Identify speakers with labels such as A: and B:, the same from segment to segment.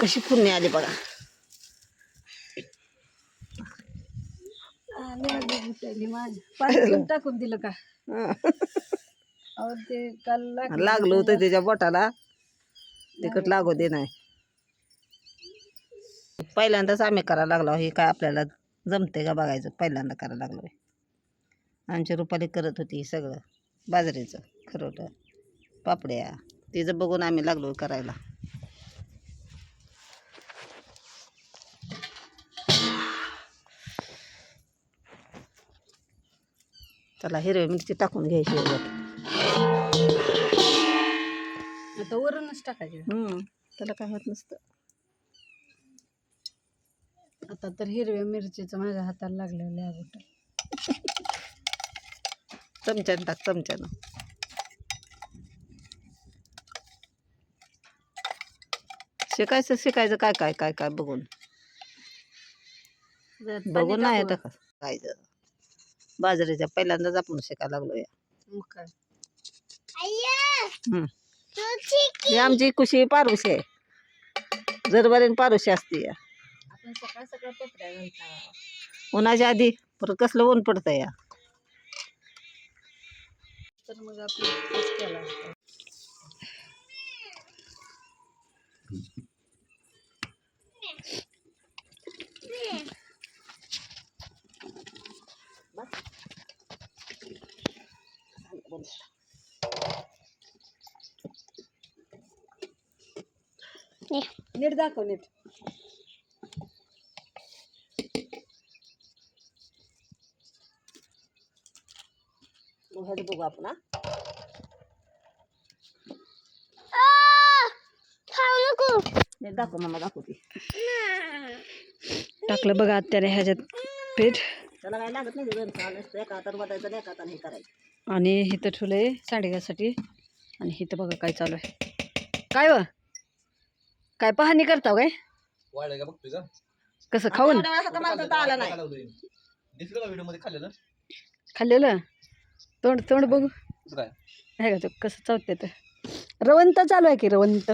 A: कशी फोडणी आली बघा.
B: टाकून दिलं का? ते काल लागलं
A: लागलं होतं त्याच्या बोटाला. तिकट लागू दे नाही. पहिल्यांदाच आम्ही करायला लागलो. हे काय आपल्याला जमते का बघायचं? पहिल्यांदा करायला लागलो आमची रुपाली करत होती सगळं. बाजरीचं खरोटं पापड्या. तिचं बघून आम्ही लागलो करायला. चला हिरवी मिरची टाकून घ्यायची.
B: आता वरूनच टाकायचे.
A: हम्म त्याला काय होत नसतं.
B: आता तर हिरव्या मिरचीचं माझ्या हाताला लागलेलं आहे बुट
A: चमच्यानं टाक चमच्यानं. शिकायचं शिकायचं काय काय काय काय बघून. बघून नाही काय? बाजरीच्या पहिल्यांदाच आपण शिकायला लागलो या.
B: मग काय?
A: हम्म. ही आमची कुशी पारुशी आहे. जरबरीन पारुशी असते या.
B: आपण सकाळ सकाळ पत्र्या घालता.
A: उन्हाच्या आधी परत कसलं ऊन पडतं या.
B: तर मग आपण केला. नीट दाखव नीट
A: बघू आपण दाखव मला दाखवते
B: टाकलं बघा आत्याने ह्याच्यात पीठ
A: त्याला काय लागत नाही दोन चाल असतं एका हातानं बटायचं एका हातानं हे करायचं
B: आणि इथं ठेवलं आहे सांडग्यासाठी आणि इथं बघा काय चालू आहे. काय व? काय पाहणी करता काय?
C: वाढलं का बघतोय का
B: कसं खाऊन?
A: एवढ्या वेळात आता मला तर आलं नाही.
C: काय लावलंय? दिसलं का व्हिडिओमध्ये खाल्लेलं
B: खाल्लेलं? तोंड तोंड बघू.
C: काय
B: आहे. का तो कसं चावते तर रवंत चालू आहे की रवंत?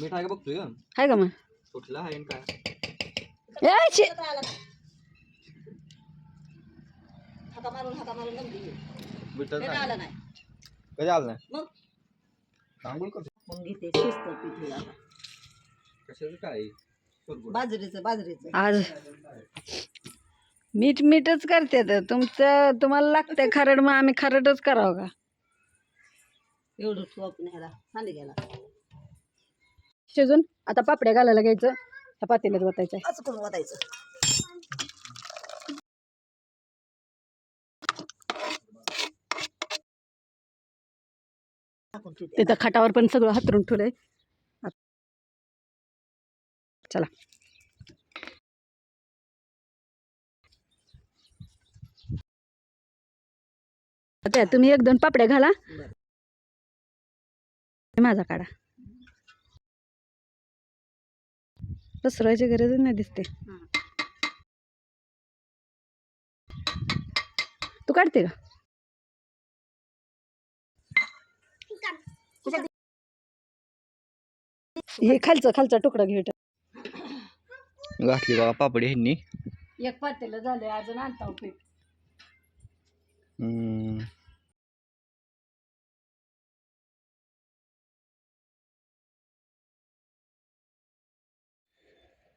C: मीठ आहे का बघतोय? का
B: आहे का मग?
C: कुठला आहे आणि काय?
B: ए, शी.
A: हाका मारून हाका मारून ही.
C: नाही
A: आलं नाही.
C: कधी आलं नाही?
A: मग?
C: आंघोळ करतो
A: मग घेते शिस्त पीठ हे आता.
C: कशाचं काय? कुरकुर.
A: बाजरीचं बाजरीचं.
B: आज मीठ मीठच करते तर तुमचं तुम्हाला लागतंय खारड मग आम्ही खारटच करावं का?
A: एवढं ठेवू आपण ह्याला सांडी गेला
B: शिजून आता पापड्या घालायला घ्यायचं. ह्या पातेल्यात वतायचं
A: असं करून वाटायचं
B: तिथं खाटावर पण सगळं हातरून ठेवलंय. चला. आता तुम्ही एक दोन पापड्या घाला. माझा काढा. पसरवायची गरज नाही दिसते. तू काढते का? हे खालचं खालचा तुकडा घेऊ
C: घातली बघा पापडी ह्यांनी.
B: एक पातेलं झालंय अजून आणता पीठ.
C: हम्म.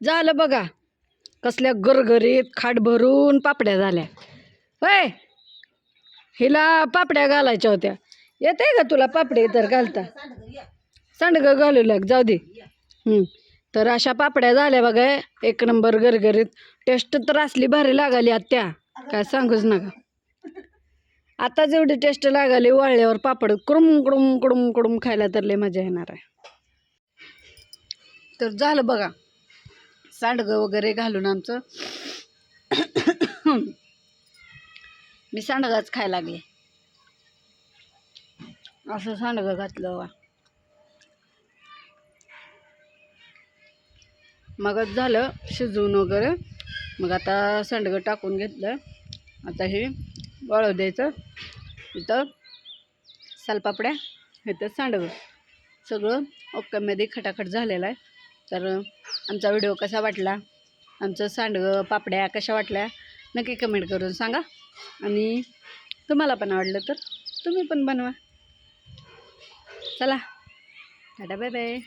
B: झालं बघा. कसल्या गरगरीत खाट भरून पापड्या झाल्या. होय. हिला पापड्या घालायच्या होत्या. येते का तुला पापडे तर घालता? सांडगं घालू लाग जाऊ दे. हं. तर अशा पापड्या झाल्या बघा एक नंबर गरगरीत टेस्ट तर असली भारी लागाली आत्या. काय सांगूच नका. आता जेवढी टेस्ट लागाली वाळल्यावर पापड कुडुम कुडुम कुडुम कुडुम खायला तर लय मजा येणार आहे. तर झालं बघा सांडगं वगैरे घालून आमचं. मी सांडगाच खायला लागले. असं सांडगं घातलं वा. मगच झालं शिजवून वगैरे. मग आता सांडगं टाकून घेतलं. आता हे वळव द्यायचं. इथं सालपापड्या इथं सांडगं. सगळं ओक्यामध्ये खटाखट झालेलं आहे. तर आमचा व्हिडिओ कसा वाटला? आमचं सांडगं पापड्या कशा वाटल्या? नक्की कमेंट करून सांगा. आणि तुम्हाला पण आवडलं तर तुम्ही पण बनवा. चला. Tata bye bye.